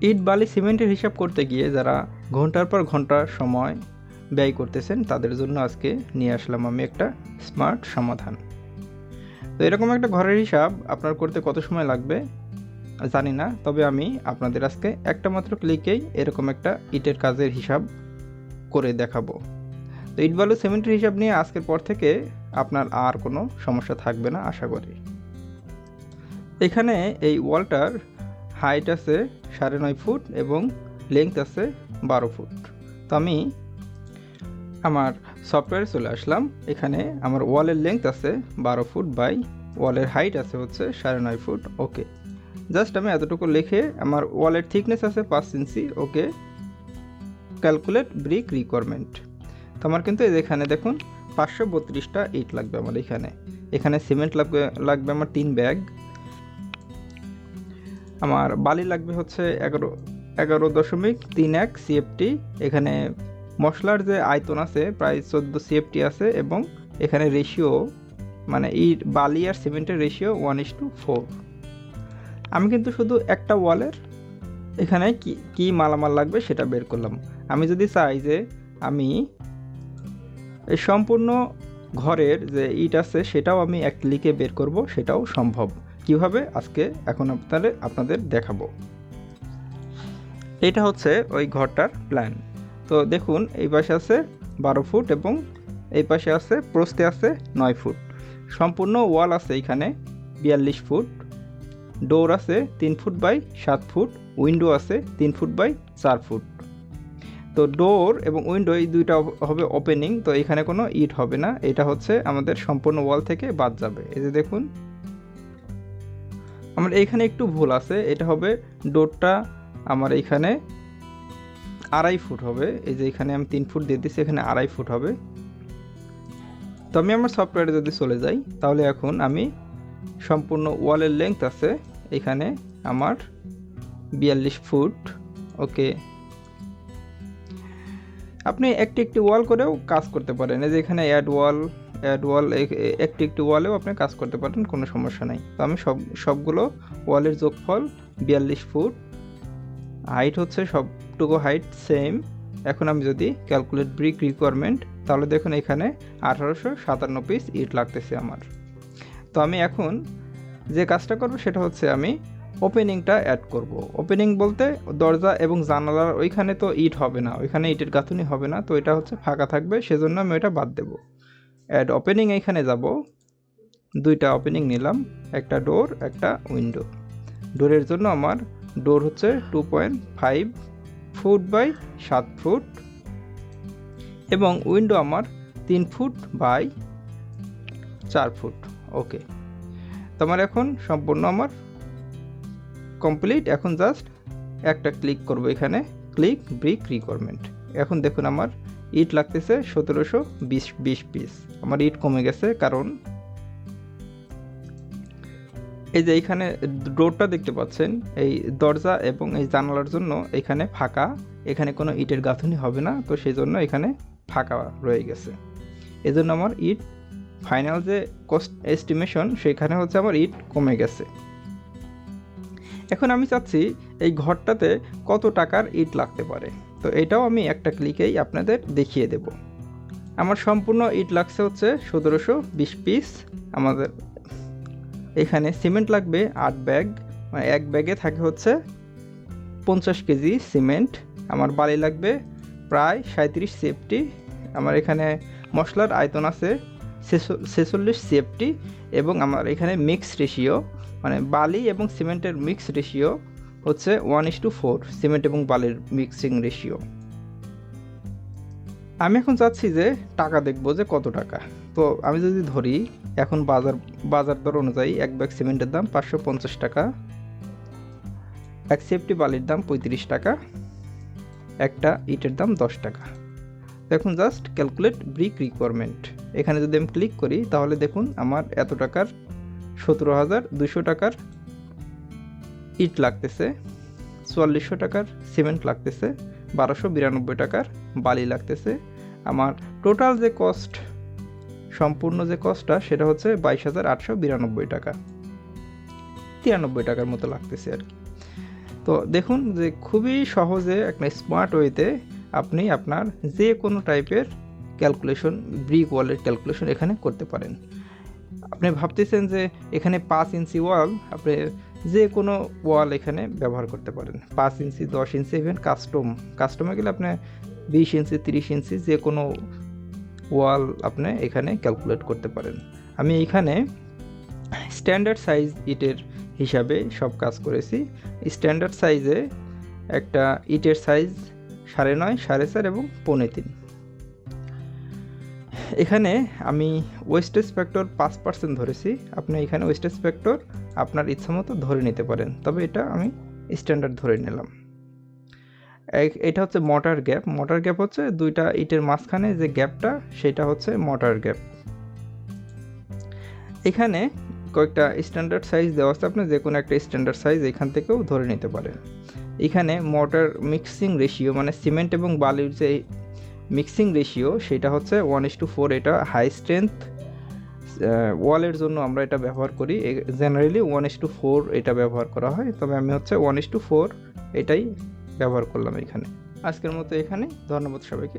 ইট, বালি, সিমেন্টের হিসাব করতে গিয়ে যারা ঘণ্টার পর ঘণ্টা সময় ব্যয় করতেছেন, তাদের জন্য আজকে নিয়ে আসলাম আমি একটা স্মার্ট সমাধান। তো এরকম একটা ঘরের হিসাব আপনার করতে কত সময় লাগবে? জানি না, তবে আমি আপনাদের আজকে একটা মাত্র ক্লিকেই এরকম একটা ইটের কাজের হিসাব করে দেখাবো। তো ইট, বালু, সিমেন্টের হিসাব নিয়ে আজকের পর থেকে আপনার আর কোনো সমস্যা থাকবে না, আশা করি। এখানে এই ওয়ালটার হাইট আছে সাড়ে নয় ফুট এবং লেংথ আছে বারো ফুট। তো আমি আমার সফটওয়্যারে চলে আসলাম। এখানে আমার ওয়ালের লেংথ আছে বারো ফুট বাই ওয়ালের হাইট আছে হচ্ছে সাড়ে নয় ফুট ওকে জাস্ট আমি এতটুকু লিখে আমার ওয়ালের থিকনেস আছে পাঁচ inch okay calculate brick requirement তো আমার কিন্তু এখানে দেখুন, পাঁচশো বত্রিশটা ইট লাগবে আমার এখানে। এখানে সিমেন্ট লাগবে লাগবে আমার তিন ব্যাগ আমার বালি লাগবে হচ্ছে এগারো এগারো দশমিক তিন এক সিএফটি এখানে মশলার যে আয়তন আছে, প্রায় চোদ্দ সিএফটি আছে এবং এখানে রেশিও মানে ইট বালি আর সিমেন্টের ratio one is to four আমি কিন্তু শুধু একটা ওয়ালের এখানে কি কি মালামাল লাগবে সেটা বের করলাম। আমি যদি চাই যে আমি এই সম্পূর্ণ ঘরের যে ইট আছে সেটাও আমি এক ক্লিকে বের করব, সেটাও সম্ভব। কীভাবে আজকে এখন আপনাদের আপনাদের দেখাবো। এটা হচ্ছে ওই ঘরটার প্ল্যান তো দেখুন, এই পাশে আছে বারো ফুট এবং এই পাশে আছে প্রস্তে আছে নয় ফুট। সম্পূর্ণ ওয়াল আছে এখানে, বিয়াল্লিশ ফুট। ডোর আছে তিন ফুট বাই সাত ফুট। উইন্ডো আছে তিন ফুট বাই চার ফুট। তো ডোর এবং উইন্ডো এই দুইটা হবে ওপেনিং তো এখানে কোনো ইট হবে না। এটা হচ্ছে আমাদের সম্পূর্ণ ওয়াল থেকে বাদ যাবে। এই যে দেখুন আমার এইখানে একটু ভুল আছে, এটা হবে ডোরটা আমার এইখানে আড়াই ফুট হবে, এই যে এখানে আমি তিন ফুট দিয়ে দিচ্ছি এখানে আড়াই ফুট হবে। তো আমি আমার সফটওয়্যারে যদি চলে যাই, তাহলে এখন আমি সম্পূর্ণ ওয়ালের লেংথ আছে, এখানে আমার বিয়াল্লিশ ফুট, ওকে। আপনি একটি একটি ওয়াল করেও কাজ করতে পারেন, এই যে এখানে অ্যাড ওয়াল ওয়াল একটি একটি ওয়ালেও আপনি কাজ করতে পারেন কোনো সমস্যা নাই। তো আমি সব, সবগুলো ওয়ালের যোগফল বিয়াল্লিশ ফুট। হাইট হচ্ছে সবটুকু হাইট সেম এখন আমি যদি ক্যালকুলেট ব্রিক রিকোয়ারমেন্ট তাহলে দেখুন এখানে আঠারোশো সাতান্ন পিস ইট লাগতেছে আমার। তো আমি এখন যে কাজটা করব, সেটা হচ্ছে আমি ওপেনিংটা অ্যাড করব। ওপেনিং বলতে দরজা এবং জানালার ওইখানে তো ইট হবে না, ওইখানে ইটের গাঁথুনি হবে না, তো এটা হচ্ছে ফাঁকা থাকবে, সেজন্য আমি ওইটা বাদ দেব। অ্যাড ওপেনিং এইখানে যাব। দুইটা ওপেনিং নিলাম, একটা ডোর একটা উইন্ডো ডোরের জন্য আমার ডোর হচ্ছে two point five foot by সাত ফুট এবং উইন্ডো আমার তিন ফুট বাই চার ফুট ওকে তো আমার এখন সম্পূর্ণ আমার কমপ্লিট এখন জাস্ট একটা ক্লিক করব এখানে। ক্লিক ব্রিক রিকোয়ারমেন্ট এখন দেখুন আমার ইট লাগতেছে সতেরোশো বিশ বিশ পিস আমার ইট কমে গেছে কারণ এই যে এইখানে ডোরটা দেখতে পাচ্ছেন, এই দরজা এবং এই জানালার জন্য এখানে ফাঁকা। এখানে কোনো ইটের গাঁথনি হবে না, তো সেই জন্য এখানে ফাঁকা রয়ে গেছে। এজন্য আমার ইট ফাইনাল যে কস্ট এস্টিমেশন, সেখানে হচ্ছে আমার ইট কমে গেছে। এখন আমি চাচ্ছি এই ঘরটাতে কত টাকার ইট লাগতে পারে? তো এটাও আমি একটা ক্লিকেই আপনাদের দেখিয়ে দেব। আমার সম্পূর্ণ ইট লাগছে হচ্ছে সতেরোশো বিশ পিস আমাদের এখানে সিমেন্ট লাগবে, আট ব্যাগ মানে এক ব্যাগে থাকে হচ্ছে পঞ্চাশ কেজি সিমেন্ট আমার বালি লাগবে প্রায় সাঁত্রিশ সেফটি আমার এখানে মশলার আয়তন আছে ছেচল্লিশ সিএফটি এবং আমার এখানে মিক্স রেশিও মানে বালি এবং সিমেন্টের মিক্স রেশিও হচ্ছে one is to four cement এবং বালির মিক্সিং রেশিও আমি এখন চাচ্ছি যে টাকা দেখব যে কত টাকা। তো আমি যদি ধরি, এখন বাজার বাজার দর অনুযায়ী এক ব্যাগ সিমেন্টের দাম পাঁচশো পঞ্চাশ টাকা, এক সেফটি বালির দাম পঁয়ত্রিশ টাকা, একটা ইটের দাম দশ টাকা। দেখুন জাস্ট ক্যালকুলেট ব্রিক রিকোয়ারমেন্ট এখানে যদি আমি ক্লিক করি, তাহলে দেখুন আমার এত টাকার সতেরো হাজার দুশো টাকার ইট লাগতেছে, চুয়াল্লিশশো টাকার সিমেন্ট লাগতেছে, বারোশো বিরানব্বই টাকার বালি লাগতেছে। আমার টোটাল যে কস্ট সম্পূর্ণ যে কস্টটা সেটা হচ্ছে বাইশ হাজার আটশো বিরানব্বই টাকা। তিরানব্বই টাকার মতো লাগতেছে আর কি। তো দেখুন যে খুবই সহজে একটা স্মার্ট ওয়েতে আপনি আপনার যে কোনো টাইপের ক্যালকুলেশন ব্রিক ওয়ালের ক্যালকুলেশন এখানে করতে পারেন। আপনি ভাবতেছেন যে এখানে পাঁচ ইঞ্চি ওয়াল আপনি যে কোনো ওয়াল এখানে ব্যবহার করতে পারেন। পাঁচ ইঞ্চি, দশ ইঞ্চি ইভেন কাস্টম কাস্টমে গেলে আপনি বিশ ইঞ্চি, তিরিশ ইঞ্চি যে কোনো ওয়াল আপনি এখানে ক্যালকুলেট করতে পারেন। আমি এখানে স্ট্যান্ডার্ড সাইজ ইটের হিসাবে সব কাজ করেছি। স্ট্যান্ডার্ড সাইজে একটা ইটের সাইজ সাড়ে নয়, সাড়ে চার এবং পৌনে তিন। এখানে আমি ওয়েস্টেজ ফ্যাক্টর পাঁচ পার্সেন্ট ধরেছি। আপনি এখানে ওয়েস্টেজ ফ্যাক্টর আপনার ইচ্ছা মতো ধরে নিতে পারেন। তবে এটা আমি স্ট্যান্ডার্ড ধরে নিলাম। এটা হচ্ছে মোটার গ্যাপ মোটার গ্যাপ হচ্ছে দুইটা ইটের মাঝখানে যে গ্যাপটা সেটা হচ্ছে মোটার গ্যাপ এখানে কয়েকটা স্ট্যান্ডার্ড সাইজ দেওয়া আছে। আপনি যে কোনো একটা স্ট্যান্ডার্ড সাইজ এখান থেকেও ধরে নিতে পারেন। এখানে মোটর মিক্সিং রেশিও মানে সিমেন্ট এবং বালির যে মিক্সিং রেশিও, সেটা হচ্ছে ওয়ান ইস টু ফোর এটা হাই স্ট্রেংথ ওয়ালের জন্য আমরা এটা ব্যবহার করি। Generally one is to four এটা ব্যবহার করা হয়। তবে আমি হচ্ছে ওয়ান ইস টু ফোর এটাই ব্যবহার করলাম এখানে। আজকের মতো এখানে। ধন্যবাদ সবাইকে।